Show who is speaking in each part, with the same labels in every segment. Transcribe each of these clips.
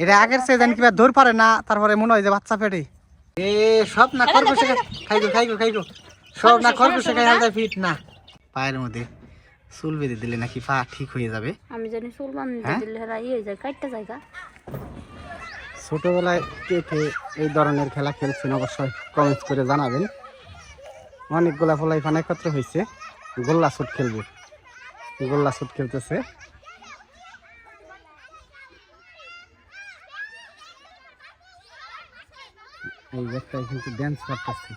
Speaker 1: এটা আগের সে জানি কিবা দৌড় পারে না তারপরে মনে হয় যে বাচ্চা পেটে এ সব না খরগোশে খাইগো খাইগো খাইগো। সব না খরগোশে খাই হালকা ফিট না। পায়ের মধ্যে চুল বেঁধে দিলে নাকি পা ঠিক হয়ে যাবে।
Speaker 2: আমি জানি চুল বান্ধে
Speaker 1: হ্যাঁ?
Speaker 2: দিলে হেরা ইয়ে হয়ে যায় কাটতে জায়গা
Speaker 1: ছোটবেলায় কে কে এই ধরনের খেলা খেলছেন অবশ্যই কমেন্টস করে জানাবেন। অনেকগুলা ফলাই ফান একত্র হয়েছে গোল্লা শুট খেলবে। গোল্লা শুট খেলতেছে। এই একটাই কিন্তু ড্যান্স করতেছে।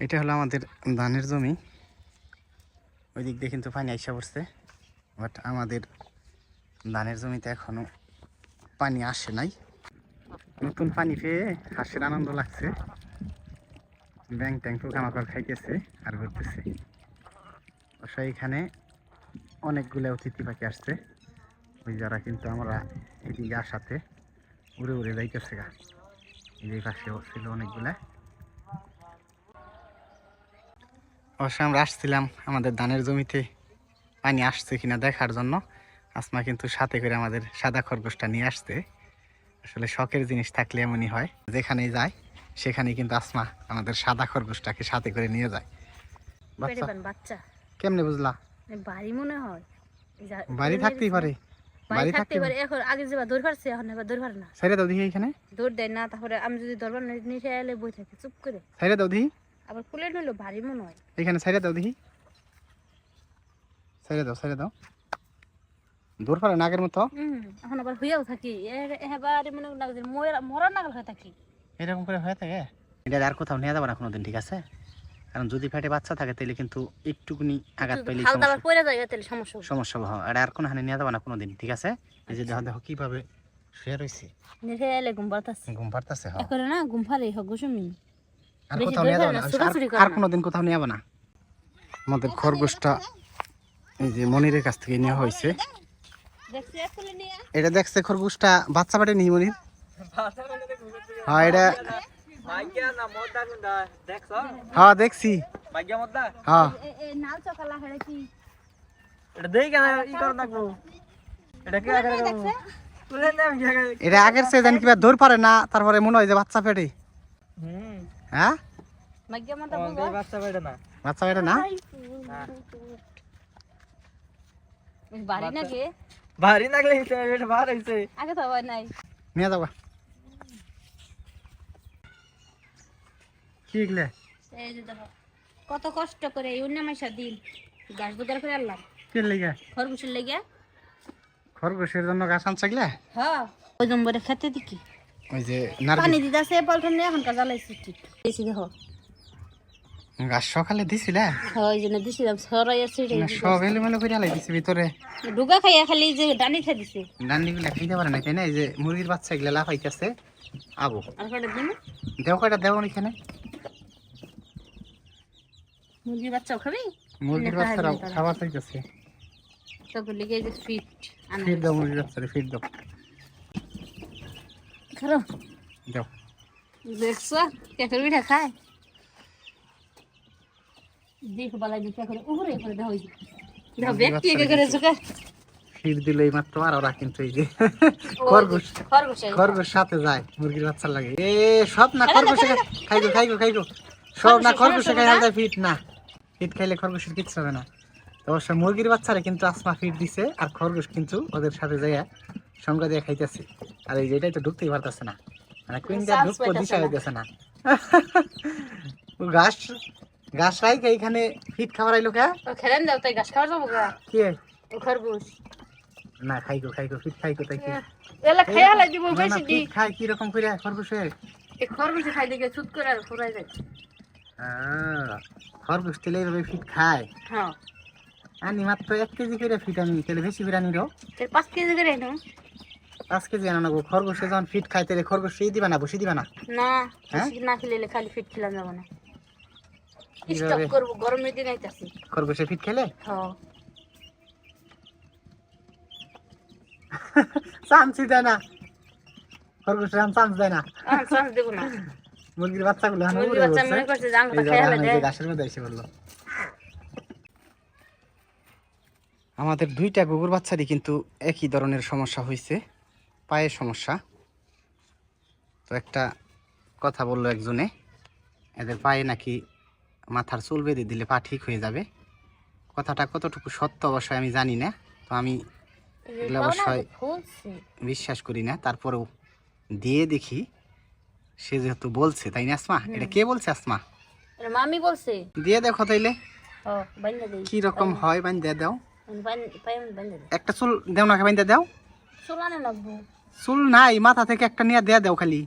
Speaker 1: এটা হলো আমাদের ধানের জমি। ওই দিক দিয়ে কিন্তু পানি আইসা পড়ছে বাট আমাদের ধানের জমিতে এখনও পানি আসে নাই। নতুন পানি পেয়ে হাঁসের আনন্দ লাগছে। ব্যাং ট্যাং পোকামাকড় খাইতেছে আর ঘুরতেছে। অবশ্য এখানে অনেকগুলো অতিথি পাখি আসছে। ওই যারা কিন্তু আমরা এদিকে আসাতে উড়ে উড়ে যাইতেছে গা। এই পাশে ছিল অনেকগুলা। অবশ্য আমরা আসছিলাম আমাদের ধানের জমিতে। পানি আসছে কিনা দেখার জন্য। আসমা কিন্তু সাথে করে আমাদের সাদা খরগোশটা নিয়ে আসছে। আসলে শখের জিনিস থাকলে এমনই হয়। যেখানেই যায় সেখানে কিন্তু আসমা আমাদের সাদা খরগোশটাকে সাথে করে নিয়ে যায়। বাচ্চা। কেমনে বুঝলা?
Speaker 2: বাড়ি মনে হয়।
Speaker 1: বাড়ি থাকতেই পারে।
Speaker 2: বাড়ি
Speaker 1: বাড়ি
Speaker 2: থাকতে
Speaker 1: থাকতে
Speaker 2: পারে। এখন আগে যেবা দৌড় পারছে এখন এবার দৌড় পারে না।
Speaker 1: সাইডে দাও দিহি এখানে।
Speaker 2: দৌড় দেয় না তারপরে আমি যদি দরবার নিচে এলে বই থাকে চুপ করে।
Speaker 1: সাইডে দাও দিহি
Speaker 2: আবার কুলে নিলো ভারী মনে হয়।
Speaker 1: এখানে সাইডে দাও দিহি পারে নাগের মতো।
Speaker 2: এখন আবার হইয়াও থাকি। এবার মনে মরা নাগাল হয়ে থাকি।
Speaker 1: এরকম করে হয়ে থাকে? এটা আর কোথাও নিয়ে যাব না কোনোদিন ঠিক আছে? কারণ যদি পেটে বাচ্চা থাকে তাহলে কিন্তু একটুকুনি আঘাত পাইলে
Speaker 2: সমস্যা। হবে।
Speaker 1: সমস্যা হয়। এটা আর কোনো হানি নিয়ে যাব না কোনোদিন ঠিক আছে? এই যে দেখো দেখো কীভাবে শুয়ে রয়েছে
Speaker 2: নিচে ঘুম পারতাছে
Speaker 1: ঘুম পারতেছে হ্যাঁ।
Speaker 2: এখন না ঘুম হোক গুসুমি
Speaker 1: আর কোথাও নিয়ে যাব না
Speaker 2: না,
Speaker 1: আর কোনোদিন কোথাও নিয়ে যাব না। আমাদের খরগোশটা এই যে মনিরের কাছ থেকে নেওয়া হয়েছে।
Speaker 2: দেখছি এখনই নিয়ে
Speaker 1: এটা দেখছে খরগোশটা বাচ্চা পেটে নিই মনির? হ্যাঁ এটা হ্যাঁ দেখছি। হ্যাঁ। এটা আগের সে জানি কিবা দৌড় পারে না তারপরে মনে হয় যে বাচ্চা পেটে হ্যাঁ?
Speaker 2: মাগ্যা মাতা বলব?
Speaker 1: বাচ্চা পেটে না।
Speaker 2: নাকি
Speaker 3: ভারী লাগলে এটা হইছে।
Speaker 2: আগে তো নাই।
Speaker 1: নিয়ে যাবা। কি এগুলা
Speaker 2: এই যে দেখো কত কষ্ট করে এই উন্নামাইশা দিন। গাছ জোগাড় করে আনলাম।
Speaker 1: কি লেগে?
Speaker 2: খরগোশের লেগে।
Speaker 1: খরগোশের জন্য গাছ আনছে গেলে?
Speaker 2: হ্যাঁ। ওই নম্বরে খেতে দিকি
Speaker 1: ওই যে
Speaker 2: পানি দিতেছে পল্টন নিয়ে এখন জ্বালাইছি ঠিক। বেশি দেখো।
Speaker 1: গাছ সকালে দিছিলে?
Speaker 2: হ্যাঁ ওই জন্য দিছিলাম সরাই আছে
Speaker 1: না, সব এলোমেলো করে আলাই দিছে ভিতরে।
Speaker 2: ডুগা খাইয়া খালি যে ডানি খাই দিছে।
Speaker 1: ডান্ডিগুলা খাইতে পারে না তাই না? এই যে মুরগির বাচ্চা এগুলা লাফাইতেছে। আবো।
Speaker 2: আর কটা দিন
Speaker 1: দেও কয়টা দেও এখানে
Speaker 2: মুরগির খাবি?
Speaker 1: মুরগির বাচ্চারা খাবার চাইতেছে।
Speaker 2: তখন লেগে যে ফিট আনা
Speaker 1: ফির দাও মুরগির বাচ্চারা ফির দাও।
Speaker 2: খারো।
Speaker 1: দাও।
Speaker 2: দেখছ? কেকের পিঠা খায়? দেখ বালাই দিতে করে উহরে করে দাও ওই দাও ব্যক্তি কে করে চোখে।
Speaker 1: ফির দিলে এই মাত্র আর ওরা কিন্তু এই যে খরগোশ সাথে যায় মুরগির বাচ্চা লাগে। এ সব না খরগোশে খাইগো খাইগো খাইগো সব না খরগোশে খাই ফিট না। ফিট খাইলে খরগোশের কিচ্ছু হবে না। অবশ্য মুরগির বাচ্চারা কিন্তু আসমা ফিট দিছে আর খরগোশ কিন্তু ওদের সাথে যাইয়া সঙ্গ দিয়ে খাইতেছে। আর এই যেটাই তো ঢুকতেই পারতেছে না। মানে কুইনটা ঢুকতে দিশা হইতেছে না। ঘাস ঘাস রাইকে এইখানে ফিট খাবার আইলো কে?
Speaker 2: খেলেন দাও তাই ঘাস খাওয়া যাব
Speaker 1: কে?
Speaker 2: খরগোশ।
Speaker 1: না খাইগো খাইগো ফিট খাইগো তাই কি?
Speaker 2: এলা খেয়া
Speaker 1: না, না,
Speaker 2: বেশি দি।
Speaker 1: খাই কি রকম করে খরগোশে
Speaker 2: খরগোশে খাই দিকে চুত করে ফুরাই যায়।
Speaker 1: খরগোশ তেলে এইভাবে ফিট খায়।
Speaker 2: হ্যাঁ।
Speaker 1: আনি মাত্র এক কেজি করে ফিট আনি তাহলে বেশি করে আনি রো
Speaker 2: পাঁচ কেজি করে নাও
Speaker 1: পাঁচ কেজি আনো না গো খরগোশে যখন ফিট খায় তাহলে খরগোশ সেই দিবা না বসে দিবা না।
Speaker 2: না
Speaker 1: হ্যাঁ?
Speaker 2: না খেলে খালি ফিট খেলাম যাব না। স্টক
Speaker 1: কীভাবে?
Speaker 2: গরমের দিন আইতাছি।
Speaker 1: খরগোশে ফিট খেলে?
Speaker 2: হ্যাঁ।
Speaker 1: দেয় না। খরগোশের আম চান্স দেয় না।
Speaker 2: চান্স দেবো না।
Speaker 1: মুরগির বাচ্চাগুলো
Speaker 2: মুরগির বাচ্চা। মনে করছে আঙ্গুলটা খেয়ে ফেলে।
Speaker 1: ঘাসের মধ্যে এসে বলল। আমাদের দুইটা কুকুর বাচ্চারই কিন্তু একই ধরনের সমস্যা হয়েছে পায়ের সমস্যা। তো একটা কথা বলল একজনে এদের পায়ে নাকি মাথার চুল বেঁধে দিলে পা ঠিক হয়ে যাবে। কথাটা কতটুকু সত্য অবশ্যই আমি জানি না তো আমি এগুলো অবশ্যই বিশ্বাস করি না। তারপরেও দিয়ে দেখি সে যেহেতু বলছে তাই না আসমা? এটা কে বলছে আসমা?
Speaker 2: মামি বলছে।
Speaker 1: দিয়ে দেখো তাইলে। কি রকম হয় দাও।
Speaker 2: পাইম বাইন্দা দেই।
Speaker 1: একটা চুল দেও না বান্ধে দাও। চুল নাই মাথা থেকে একটা নিয়ে দেয়া দাও খালি।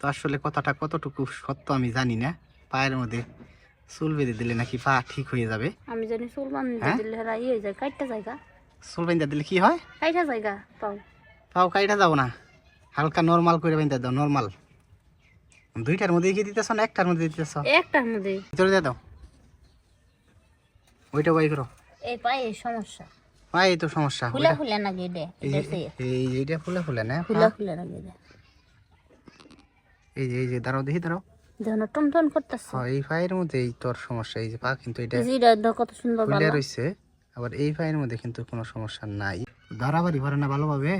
Speaker 1: তো আসলে কথাটা কতটুকু সত্য আমি জানি না। পায়ের মধ্যে চুল বেঁধে দিলে নাকি পা ঠিক হয়ে যাবে।
Speaker 2: আমি জানি চুল বান্ধে
Speaker 1: হ্যাঁ?
Speaker 2: দিলে হেরা ইয়ে যায় কাইটটা জায়গা।
Speaker 1: চুল বেঁধে দিলে কি হয়?
Speaker 2: কাইটা জায়গা পাও।
Speaker 1: পাও কাইটা যাও না। হালকা নরমাল করে বেঁধে দাও নর্মাল দুইটার মধ্যে কি দিতেছ না একটার মধ্যে দিতেছ?
Speaker 2: একটার মধ্যে
Speaker 1: ভিতরে দিয়ে দাও। ওইটা বাই করো।
Speaker 2: এই পায়ে সমস্যা।
Speaker 1: পা এই তো সমস্যা।
Speaker 2: ফুলা ফুলা নাকি এটা?
Speaker 1: এই এইটা ফুলে ফুলে না?
Speaker 2: ফুলা। ফুলা নাকি এটা?
Speaker 1: এই যে এই যে দাঁড়াও দেখি দাঁড়াও।
Speaker 2: যেন টন টন করতেছে।
Speaker 1: হ্যাঁ এই পায়ের মধ্যে এই তোর সমস্যা। এই যে পা কিন্তু এটা
Speaker 2: কত সুন্দর
Speaker 1: ফুলে রয়েছে আবার এই পায়ের মধ্যে কিন্তু কোনো সমস্যা নাই। দাঁড়াবাড়ি পারে না ভালোভাবে?